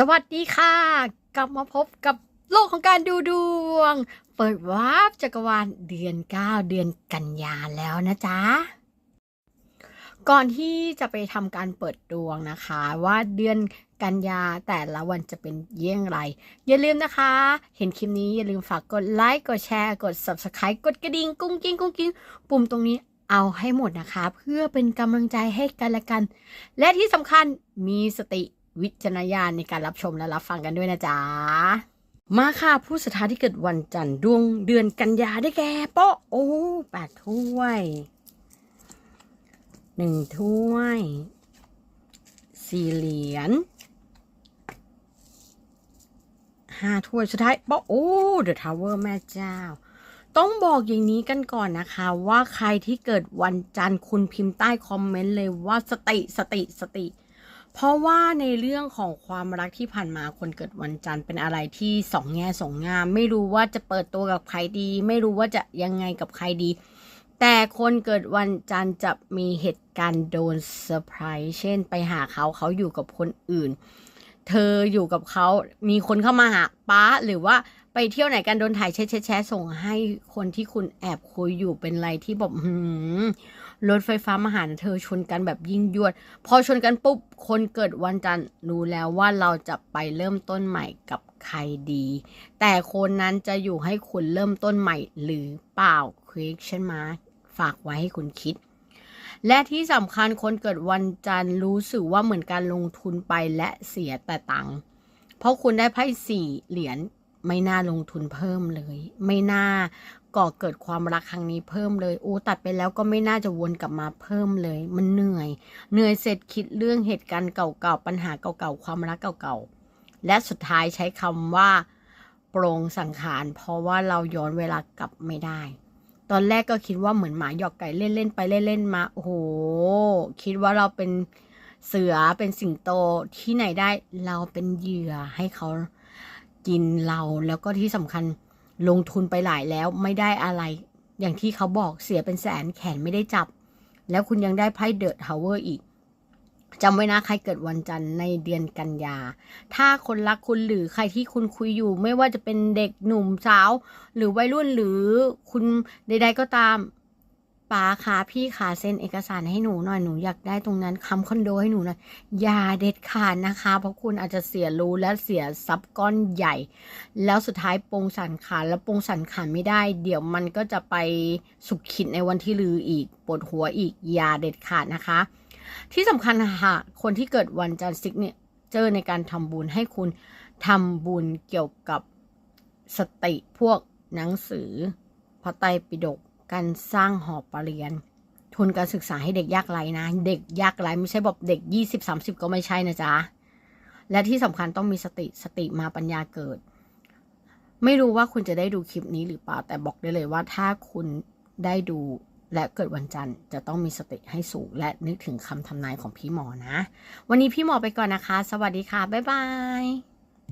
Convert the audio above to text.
สวัสดีค่ะ กลับมาพบกับโลกของการดูดวง เปิดวาร์ปจักรวาลเดือน 9 เดือนกันยาแล้วนะจ๊ะ ก่อนที่จะไปทำการเปิดดวงนะคะ ว่าเดือนกันยาแต่ละวันจะเป็นเยี่ยงไร อย่าลืมนะคะ เห็นคลิปนี้อย่าลืมฝากกดไลค์กดแชร์กด subscribe กดกระดิ่งกุ้งกิ้งกุ้งกิ้งปุ่มตรงนี้เอาให้หมดนะคะ เพื่อเป็นกำลังใจให้กันและกัน และที่สำคัญมีสติ วิจารณญาณในการรับชมและรับฟังกันด้วยนะจ๊ะ มาค่ะผู้สถานที่เกิดวันจันทร์ดวงเดือนกันยาได้แก่โป๊ะโอ้แปดถ้วยหนึ่งถ้วยสี่เหรียญห้าถ้วยสุดท้ายโป๊ะโอ้เดอะทาวเวอร์แม่เจ้าต้องบอกอย่างนี้กันก่อนนะคะ ว่าใครที่เกิดวันจันทร์คุณพิมพ์ใต้คอมเมนต์เลยว่าสติสติสติ เพราะว่าในเรื่องของความรักที่ผ่านมาคนเกิดวันจันทร์เป็นอะไรที่สองแง่สองงาม ไม่รู้ว่าจะเปิดตัวกับใครดี ไม่รู้ว่าจะยังไงกับใครดี แต่คนเกิดวันจันทร์จะมีเหตุการณ์โดนเซอร์ไพรส์เช่น ไปหาเขาเขาอยู่กับคนอื่น เธออยู่กับเขามีคนเข้ามาหาป้าหรือว่าไปเที่ยวไหนกันโดนถ่ายแชะแชะแชะส่งให้คนที่คุณแอบคุยอยู่เป็นอะไรที่แบบหืม รถไฟฟ้ามาหาเธอชนกันแบบยิ่งยวด พอชนกันปุ๊บ คนเกิดวันจันทร์รู้แล้วว่าเราจะไปเริ่มต้นใหม่กับใครดี แต่คนนั้นจะอยู่ให้คุณเริ่มต้นใหม่หรือเปล่า question mark ฝากไว้ให้คุณคิดและที่สำคัญคนเกิดวันจันทร์รู้สึกว่าเหมือนการลงทุนไปและเสียแต่ตังค์เพราะคุณได้ไพ่สี่เหรียญไม่น่าลงทุนเพิ่มเลย ไม่น่า ก่อเกิดความรักครั้งนี้เพิ่มเลยโอ้ตัดไปแล้วก็ไม่น่าจะวนกลับมาเพิ่มเลย มันเหนื่อย เหนื่อยเสร็จคิดเรื่องเหตุการณ์เก่าๆปัญหาเก่าๆความรักเก่าๆและสุดท้ายใช้คำว่า โปรงสังขาร เพราะว่าเราย้อนเวลากลับไม่ได้ ตอนแรกก็คิดว่าเหมือนหมาหยอกไก่เล่นๆไปเล่นๆมาโอ้โหคิดว่าเราเป็นเสือเป็นสิงโตที่ไหนได้เราเป็นเหยื่อให้เขากินเราแล้วก็ที่สำคัญ ลงทุนไปหลายแล้วไม่ได้อะไร อย่างที่เขาบอกเสียเป็นแสนแขนไม่ได้จับ แล้วคุณยังได้ไพ่เดอะทาวเวอร์อีกจำไว้นะใครเกิดวันจันทร์ในเดือนกันยา ถ้าคนรักคุณหรือใครที่คุณคุยอยู่ ไม่ว่าจะเป็นเด็กหนุ่มสาว หรือวัยรุ่นหรือคุณใด ๆก็ตาม ป้าคะพี่ขาเซ็นเอกสารให้หนูหน่อยหนูอยากได้ตรงนั้นคำคอนโดให้หนูหน่อยอย่าเด็ดขาดนะคะ เพราะคุณอาจจะเสียรู้และเสียทรัพย์ก้อนใหญ่ แล้วสุดท้ายปงสันขาแล้วปงสันขาไม่ได้ เดี๋ยวมันก็จะไปสุขขิดในวันที่ลืออีกปวดหัวอีกอย่าเด็ดขาดนะคะ ที่สำคัญค่ะคนที่เกิดวันจันทร์ซิกเนี่ยเจอในการทำบุญให้คุณทำบุญเกี่ยวกับสติพวกหนังสือพระไตรปิฎก การสร้างหอปรริญญาทุนการศึกษาให้เด็กยากไร้นะ เด็กยากไร้ไม่ใช่แบบเด็กยี่สิบสามสิบก็ไม่ใช่นะจ๊ะ และที่สำคัญต้องมีสติสติมาปัญญาเกิด ไม่รู้ว่าคุณจะได้ดูคลิปนี้หรือเปล่าแต่บอกได้เลยว่าถ้าคุณได้ดูและเกิดวันจันทร์จะต้องมีสติให้สูง และนึกถึงคำทำนายของพี่หมอนะ วันนี้พี่หมอไปก่อนนะคะ สวัสดีค่ะ บ๊ายบาย